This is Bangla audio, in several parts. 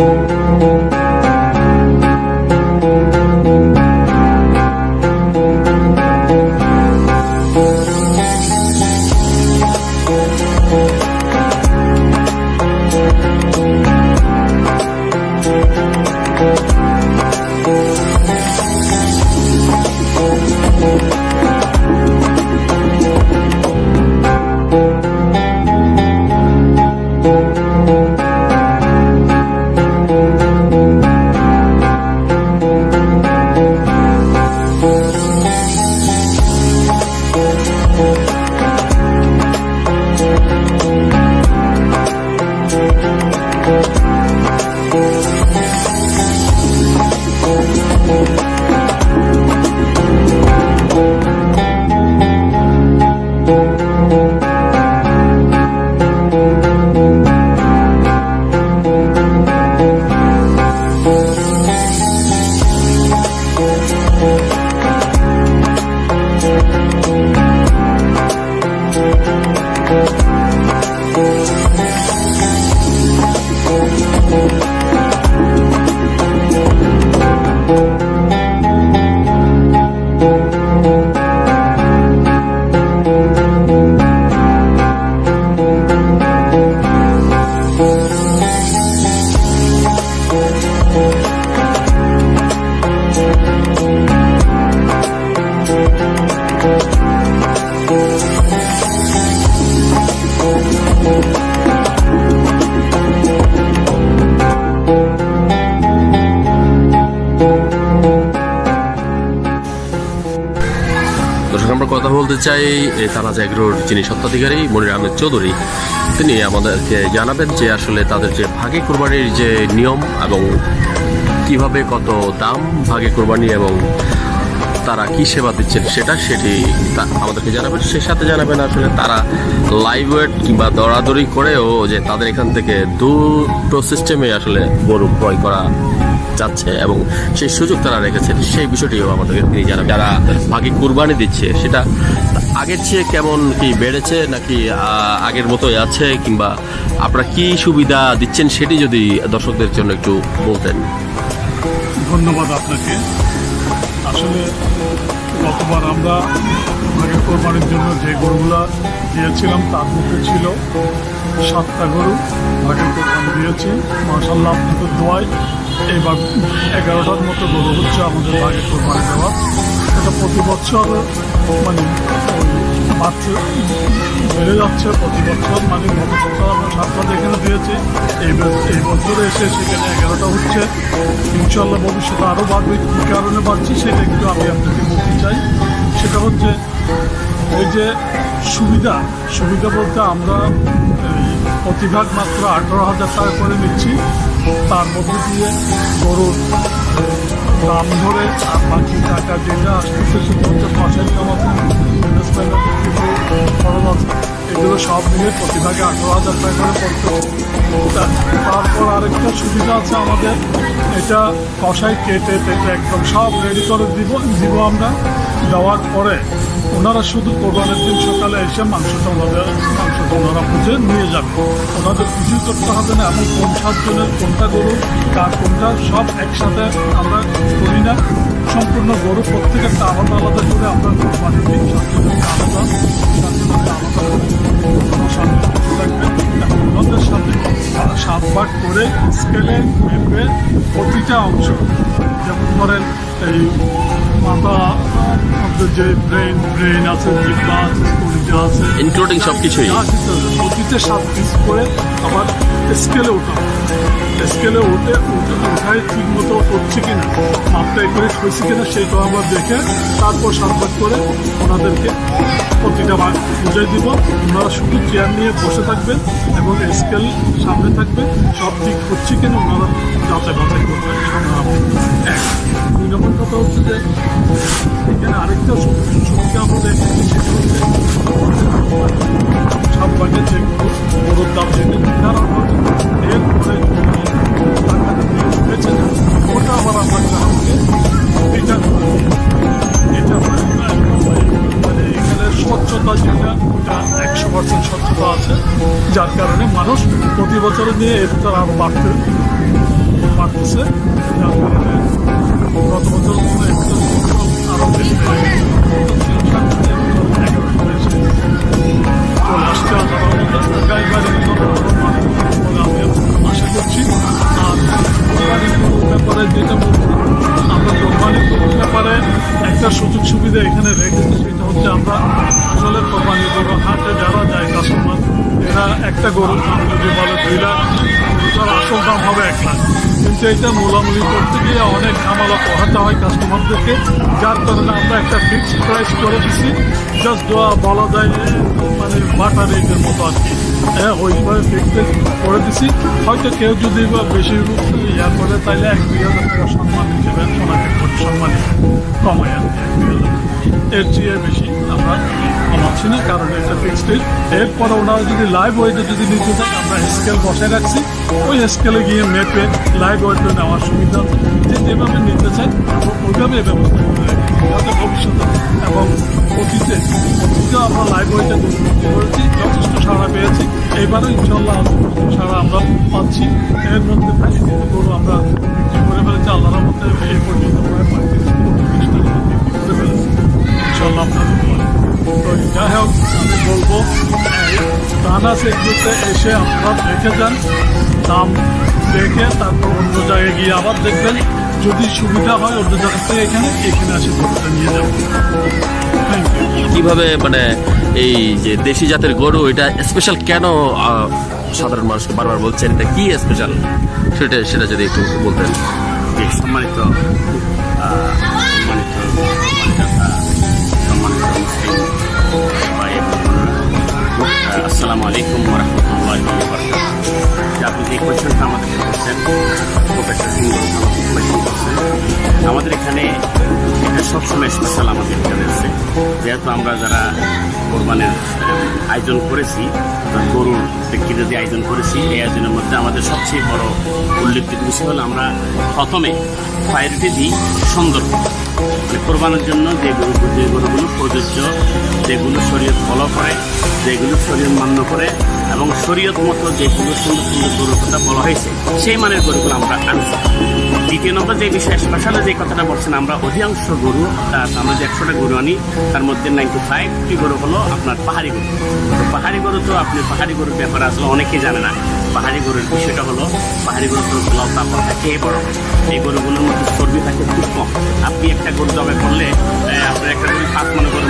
Música দর্শক, আমরা কথা বলতে চাই তানাজ এগ্রোর যিনি সত্ত্বাধিকারী, মনির আহমেদ চৌধুরী, তিনি আমাদেরকে জানাবেন যে আসলে তাদের যে ভাগে কোরবানির যে নিয়ম এবং কীভাবে কত দাম ভাগে কোরবানি এবং তারা কি সেবা দিচ্ছেন সেটা সেটি আমাদেরকে জানাবেন। সেই সাথে জানাবেন আসলে তারা লাইভ ওয়েট কিংবা দরাদরি করেও যে তাদের এখান থেকে দুটো সিস্টেমে আসলে গরু ক্রয় করা যাচ্ছে এবং সেই সুযোগ তারা রেখেছেন, সেই বিষয়টিও আমাদেরকে তিনি জানাবেন। যারা ভাগে কুরবানি দিচ্ছে, সেটা আগের চেয়ে কেমন কি বেড়েছে নাকি আগের মতোই আছে কিংবা আপনারা কি সুবিধা দিচ্ছেন সেটি যদি দর্শকদের জন্য একটু বলতেন। ধন্যবাদ আপনাকে। আসলে গতবার আমরা ভাগের কোরবানির জন্য যে গরুগুলা দিয়েছিলাম, তার মধ্যে ছিল সাতটা গরু। ভাগের কোরবানি দিয়েছি। মার্শাল্লাহ আপনাদের দোয়াই। এবার এগারোটার মতো গরু হচ্ছে আমাদের ভাগের কোরবানি দেওয়া এটা প্রতি বছর মানে ওই বেড়ে যাচ্ছে প্রতি বছর মানে গত বছর আমরা সাতটা যেখানে দিয়েছি। এই এই বছরে এসে সেখানে এগারোটা হচ্ছে। ইনশাল্লাহ ভবিষ্যতে আরও বাড়বে। কী কারণে বাড়ছে সেটা একটু আমি আপনাকে বলতে চাই। সেটা হচ্ছে এই যে সুবিধা সুবিধা বলতে আমরা প্রতিভাগ মাত্র আঠারো হাজার টাকা করে নিচ্ছি। তার মধ্যে দিয়ে গরুর দাম ধরে আর বাকি টাকা যেটা আসতেছে সেটা হচ্ছে খরচ আছে এগুলো সব মিলিয়ে প্রতিভাগে আঠারো হাজার টাকা করে পড়তে তারপর আরেকটা সুবিধা আছে আমাদের। এটা কষাই কেটে কেটে একদম সব রেডি করে দিব দিব আমরা। দেওয়ার পরে ওনারা শুধু কোরবানের দিন সকালে এসে মাংসটা ওনাদের মাংসটা ওনারা বুঝে নিয়ে যাবে ওনাদের কিছু করতে হবে না, এমন কোন সাতজনের, কোনটা গরু, কার কোনটা, সব একসাথে আমরা করি না। সম্পূর্ণ গরু প্রত্যেকেরটা আলাদা আলাদা করে আমরা কোরবানির দিন সাতজনের আলাদা ওনাদের সাথে সাত ভাগ করে স্কেলে মেপে প্রতিটা অংশ, যেমন ধরেন এই মাথা আমাদের যে ব্রেন ব্রেন আছে জিব্বা আছে কলিজা আছে ইনক্লুডিং সবকিছুই। যা কিছু প্রতিটা সাত পিস করে আবার স্কেলে উঠাবো স্কেলে উঠে উঠে উঠায় ঠিক মতো হচ্ছে কিনা মাপটা করে হয়েছে কিনা সেটা আমরা দেখে তারপর সাতবার করে ওনাদেরকে প্রতিটা বুঝাই দিব। ওনারা শুধু চেয়ার নিয়ে বসে থাকবেন এবং স্কেল সামনে থাকবে সব ঠিক হচ্ছে কিনা ওনারা যাচাই বাছাই করবেন। দুই নম্বর কথা হচ্ছে যে, এখানে আরেকটা সুবিধা আমাদের সেটা প্রতি বছরে নিয়ে এবছর আরও বাড়তে বাড়তেছে। গত বছর আশা করছি। ব্যাপারে যেটা ব্যাপারে একটা সুযোগ সুবিধা এখানে রেখেছি, সেটা হচ্ছে আমরা আসলে কোম্পানির হাটে যারা যায় কাস্টমার একটা একটা গরু যদি বলে দুই লাখ আসল দাম হবে এক লাখ। কিন্তু এটা মোলামুলি করতে গিয়ে অনেক ঝামেলা পড়াতে হয় কাস্টমারদেরকে। যার কারণে আমরা একটা ফিক্সড প্রাইস করে দিচ্ছি জাস্ট বলা যায় মানে বাটার রেটের মতো আর কি। হ্যাঁ ওইভাবে ফিক্সড করে দিছি। হয়তো কেউ যদি বা বেশি ইয়া করে তাহলে এক দুই হাজার টাকা সম্মান হিসেবে ওনাকে সম্মান কমায় আর এর চেয়ে বেশি আমরা কমাচ্ছি না, কারণ এটা ফিক্সড এরপরে ওনারা যদি লাইভ ওয়েটে যদি নিতে চান আমরা স্কেল বসায় রাখছি। ওই স্কেলে গিয়ে মেপে লাইভ ওয়েটে নেওয়ার সুবিধা আছে। যে যেভাবে নিতে চান ওইভাবে ব্যবস্থা করে রাখি। যাতে ভবিষ্যতে এবং অতীতে অতীতে আমরা ওয়েটে বিক্রি করেছি, যথেষ্ট সাড়া পেয়েছি। এইবারও ইনশাল্লাহ সাড়া আমরা পাচ্ছি। এর মধ্যে গরু আমরা বিক্রি করে ফেলেছি। আল্লাহর মধ্যে এই পর্যন্ত করে ইনশাল্লাহ যাই হোক, আমি বলব দানা সেগুলোতে এসে আপনারা দেখে যান, দাম দেখে তারপর অন্য জায়গায় গিয়ে আবার দেখবেন। যদি সুবিধা হয় অন্য জায়গা থেকে এখানে এখানে আসে গরুটা নিয়ে যাব কীভাবে মানে এই যে দেশি জাতের গরু এটা স্পেশাল কেন সাধারণ মানুষকে বারবার বলছেন এটা কি স্পেশাল সেটা সেটা যদি একটু বলতেন। সম্মানিত সম্মানিত আসসালামু আলাইকুম রহমতুল্লাহ। আমরা যারা কোরবানের আয়োজন করেছি গরুর ব্যক্তিদের যে আয়োজন করেছি, এই আয়োজনের মধ্যে আমাদের সবচেয়ে বড় উল্লেখযোগ্য বিষয় হলো আমরা প্রথমে প্রায়োরিটি দিই সুন্দর। মানে কোরবানের জন্য যে গরু যে গরুগুলো প্রযোজ্য, যেগুলো শরীয়ত ফলো করে, যেগুলো শরীয়ত মান্য করে, এবং শরীয়ত মতো যেগুলো সুন্দর সুন্দর গরুর কথা বলা হয়েছে, সেই মানের গরুগুলো আমরা আনছি। দ্বিতীয় নম্বর যে বিষয় স্পেশালে যে কথাটা বলছেন, আমরা অধিকাংশ গরু অর্থাৎ আমরা যে একশোটা গরু আনি, তার মধ্যে নাইনটি ফাইভটি গরু হলো আপনার পাহাড়ি গরু। তো পাহাড়ি গরু তো আপনি পাহাড়ি গরুর ব্যাপারে আসলে অনেকেই জানে না। পাহাড়ি গরুর বিষয়টা হলো, পাহাড়ি গরুর তো লতা থাকে বড় এই গরুগুলোর মধ্যে চর্বি থাকে খুব কম। আপনি একটা গরু জবাই করলে আপনার একটা গরু পাঁচ মনে হবে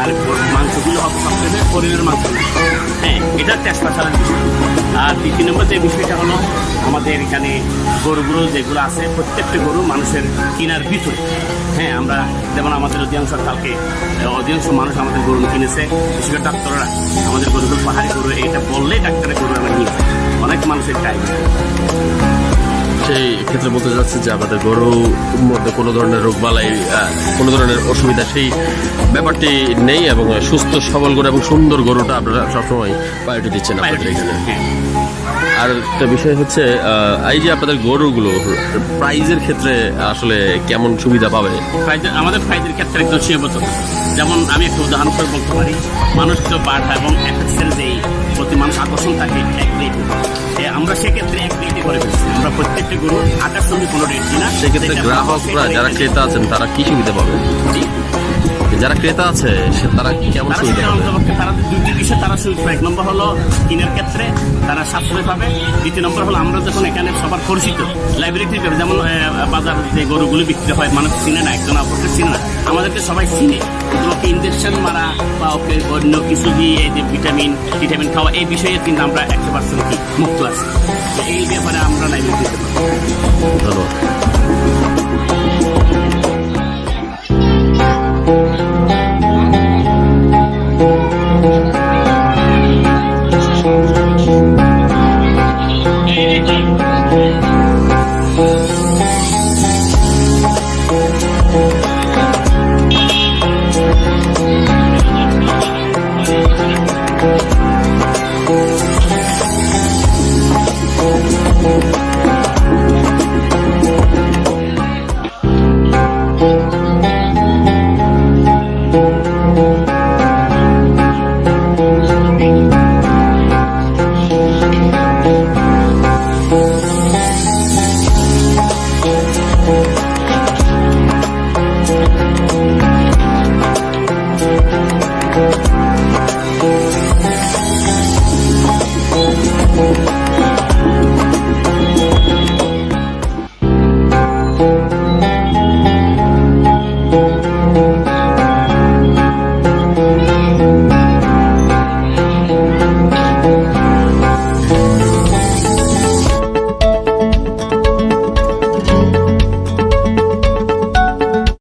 আর মাংসগুলো হবে সবচেয়ে শরীরের মাংস। হ্যাঁ এটা স্পেশাল বিষয় আর দ্বিতীয় নম্বর যে বিষয়টা হলো, আমাদের এখানে গরুগুলো যেগুলো আছে, প্রত্যেকটা গরু মানুষের কেনার ভিতরে। হ্যাঁ আমরা যেমন আমাদের অধিকাংশ কালকে অধিকাংশ মানুষ আমাদের গরু কিনেছে। বিশেষ করে ডাক্তাররা, আমাদের গরুগুলো পাহাড়ি গরু এটা বললেই ডাক্তারের গরু আমরা নিয়ে অনেক মানুষের চাই ক্ষেত্রে বলতে যাচ্ছে যে আমাদের গরুর মধ্যে কোনো ধরনের রোগ বালাই কোনো ধরনের অসুবিধা সেই ব্যাপারটি নেই এবং সুস্থ সবল গরু এবং সুন্দর গরুটা আপনারা সবসময় প্রায়োরিটি দিচ্ছেন এখানে। হ্যাঁ। আর একটা বিষয় হচ্ছে আহ, এই যে আপনাদের গরুগুলো প্রাইজের ক্ষেত্রে আসলে কেমন সুবিধা পাবে? আমাদের প্রাইজের ক্ষেত্রে একদম সীমাবদ্ধ। যেমন আমি একটা উদাহরণস্বরূপ বলতে পারি মানুষকে তো বার্ড এবং এফেক্সের যে প্রতি মানুষ আকর্ষণ থাকে এক রেট আমরা সেক্ষেত্রে এক রেটে করে ফেলছি। আমরা প্রত্যেকটি গরু আকাশ সঙ্গে কোনো রেট দিই না। সেক্ষেত্রে গ্রাহকরা যারা ক্রেতা আছেন তারা কি সুবিধা পাবে যারা ক্রেতা আছে সে তারা কেমন সুবিধা পাবে? তারা দুটি বিষয় তারা সুবিধা। এক নম্বর হলো কিনের ক্ষেত্রে তারা সাশ্রয় পাবে। দ্বিতীয় নম্বর হলো আমরা যখন এখানে সবার পরিচিত লাইব্রেরি থেকে যেমন বাজার যে গরুগুলো বিক্রি হয় মানুষ চিনে না একজন অপরকে চিনে না আমাদেরকে সবাই চিনে। ওকে ইঞ্জেকশন মারা বা ওকে অন্য কিছু দিয়ে এই যে ভিটামিন ভিটামিন খাওয়া এই বিষয়ে কিন্তু আমরা একশো পার্সেন্ট মুক্ত আছি। এই ব্যাপারে আমরা লাইব্রেরি